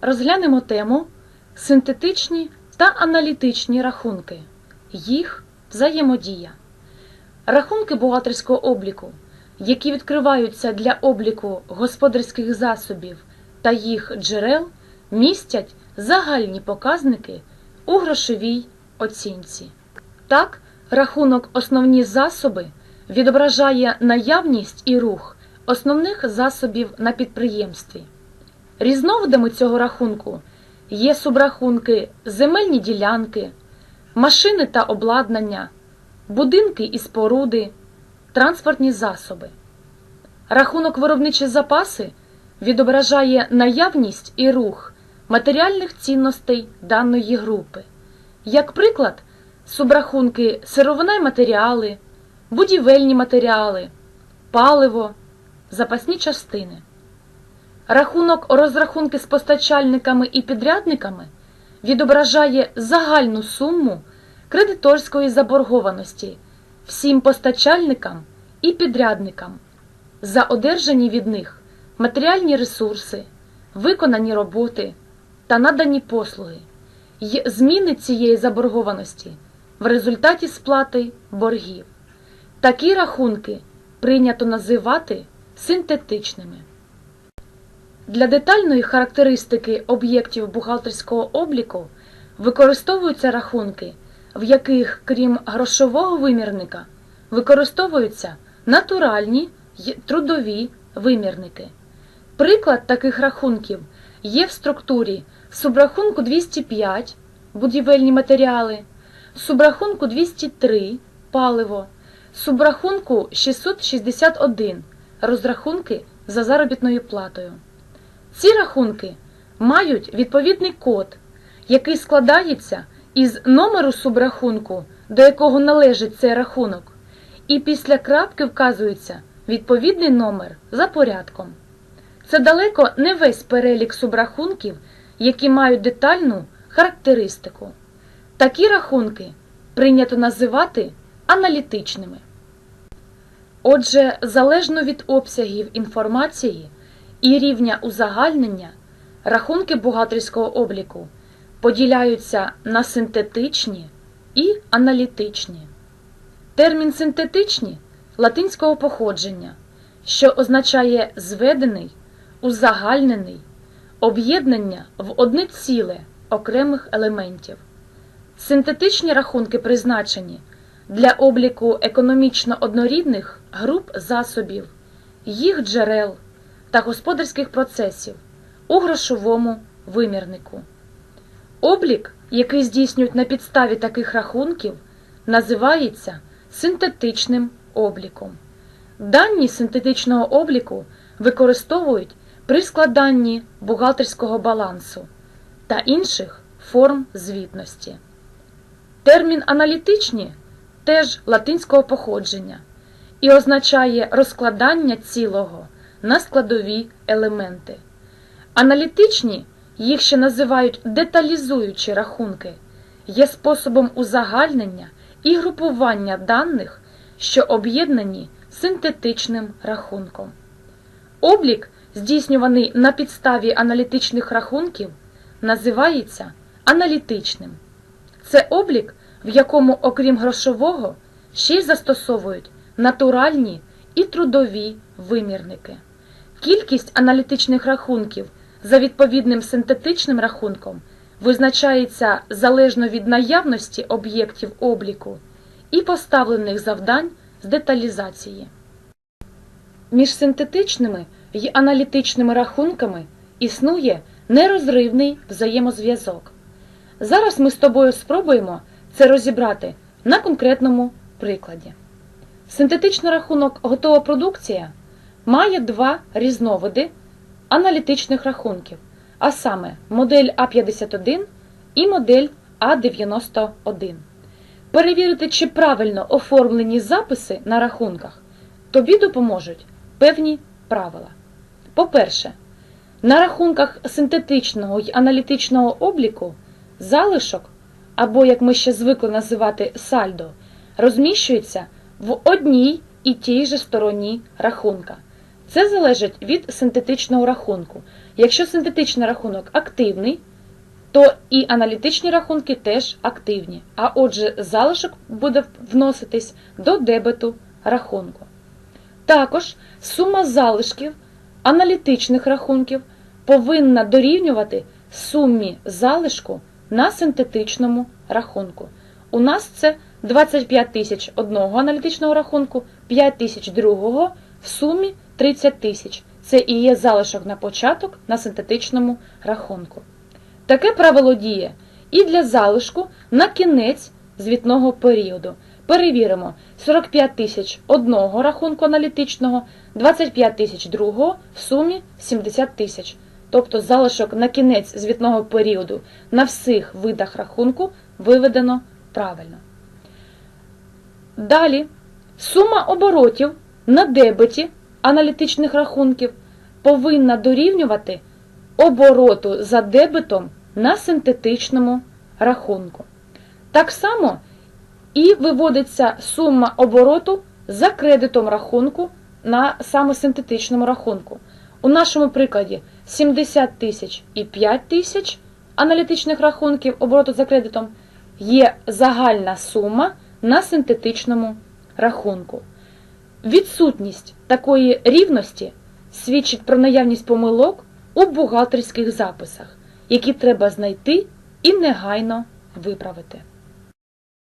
Розглянемо тему синтетичні та аналітичні рахунки. Їх взаємодія. Рахунки бухгалтерського обліку, які відкриваються для обліку господарських засобів та їх джерел, містять загальні показники у грошовій оцінці. Так, рахунок основні засоби відображає наявність і рух основних засобів на підприємстві. Різновидами цього рахунку є субрахунки земельні ділянки, машини та обладнання, будинки і споруди, транспортні засоби. Рахунок виробничі запаси відображає наявність і рух матеріальних цінностей даної групи. Як приклад, субрахунки сировина й матеріали, будівельні матеріали, паливо, запасні частини. Рахунок розрахунки з постачальниками і підрядниками відображає загальну суму кредиторської заборгованості всім постачальникам і підрядникам за одержані від них матеріальні ресурси, виконані роботи та надані послуги й зміни цієї заборгованості в результаті сплати боргів. Такі рахунки прийнято називати синтетичними. Для детальної характеристики об'єктів бухгалтерського обліку використовуються рахунки, в яких, крім грошового вимірника, використовуються натуральні й трудові вимірники. Приклад таких рахунків є в структурі субрахунку 205 будівельні матеріали, субрахунку 203 паливо, субрахунку 661 розрахунки за заробітною платою. Ці рахунки мають відповідний код, який складається із номеру субрахунку, до якого належить цей рахунок, і після крапки вказується відповідний номер за порядком. Це далеко не весь перелік субрахунків, які мають детальну характеристику. Такі рахунки прийнято називати аналітичними. Отже, залежно від обсягів інформації і рівня узагальнення, рахунки бухгалтерського обліку поділяються на синтетичні і аналітичні. Термін синтетичні латинського походження, що означає зведений, узагальнений, об'єднання в одне ціле окремих елементів. Синтетичні рахунки призначені для обліку економічно однорідних груп засобів, їх джерел та господарських процесів у грошовому вимірнику. Облік, який здійснюють на підставі таких рахунків, називається синтетичним обліком. Дані синтетичного обліку використовують при складанні бухгалтерського балансу та інших форм звітності. Термін аналітичні теж латинського походження і означає розкладання цілого на складові елементи. Аналітичні, їх ще називають деталізуючі рахунки, є способом узагальнення і групування даних, що об'єднані синтетичним рахунком. Облік, здійснюваний на підставі аналітичних рахунків, називається аналітичним. Це облік, в якому, окрім грошового, ще й застосовують натуральні і трудові вимірники. Кількість аналітичних рахунків за відповідним синтетичним рахунком визначається залежно від наявності об'єктів обліку і поставлених завдань з деталізації. Між синтетичними й аналітичними рахунками існує нерозривний взаємозв'язок. Зараз ми з тобою спробуємо це розібрати на конкретному прикладі. Синтетичний рахунок готова продукція має два різновиди аналітичних рахунків, а саме модель А51 і модель А91. Перевірити, чи правильно оформлені записи на рахунках, тобі допоможуть певні правила. По-перше, на рахунках синтетичного й аналітичного обліку залишок, або, як ми ще звикли називати сальдо, розміщується в одній і тій же стороні рахунка. Це залежить від синтетичного рахунку, Якщо синтетичний рахунок активний, то і аналітичні рахунки теж активні. А отже, залишок буде вноситись до дебету рахунку. Також сума залишків аналітичних рахунків повинна дорівнювати сумі залишку на синтетичному рахунку. У нас це 25 тисяч одного аналітичного рахунку, 5 тисяч другого, в сумі 30 тисяч. Це і є залишок на початок на синтетичному рахунку. Таке правило діє і для залишку на кінець звітного періоду. Перевіримо 45 тисяч одного рахунку аналітичного, 25 тисяч другого, в сумі 70 тисяч. Тобто залишок на кінець звітного періоду на всіх видах рахунку виведено правильно. Далі сума оборотів на дебеті аналітичних рахунків повинна дорівнювати обороту за дебетом на синтетичному рахунку. Так само і виводиться сума обороту за кредитом рахунку на саме синтетичному рахунку. У нашому прикладі 70 тисяч і 5 тисяч аналітичних рахунків обороту за кредитом є загальна сума на синтетичному рахунку. Відсутність такої рівності свідчить про наявність помилок у бухгалтерських записах, які треба знайти і негайно виправити.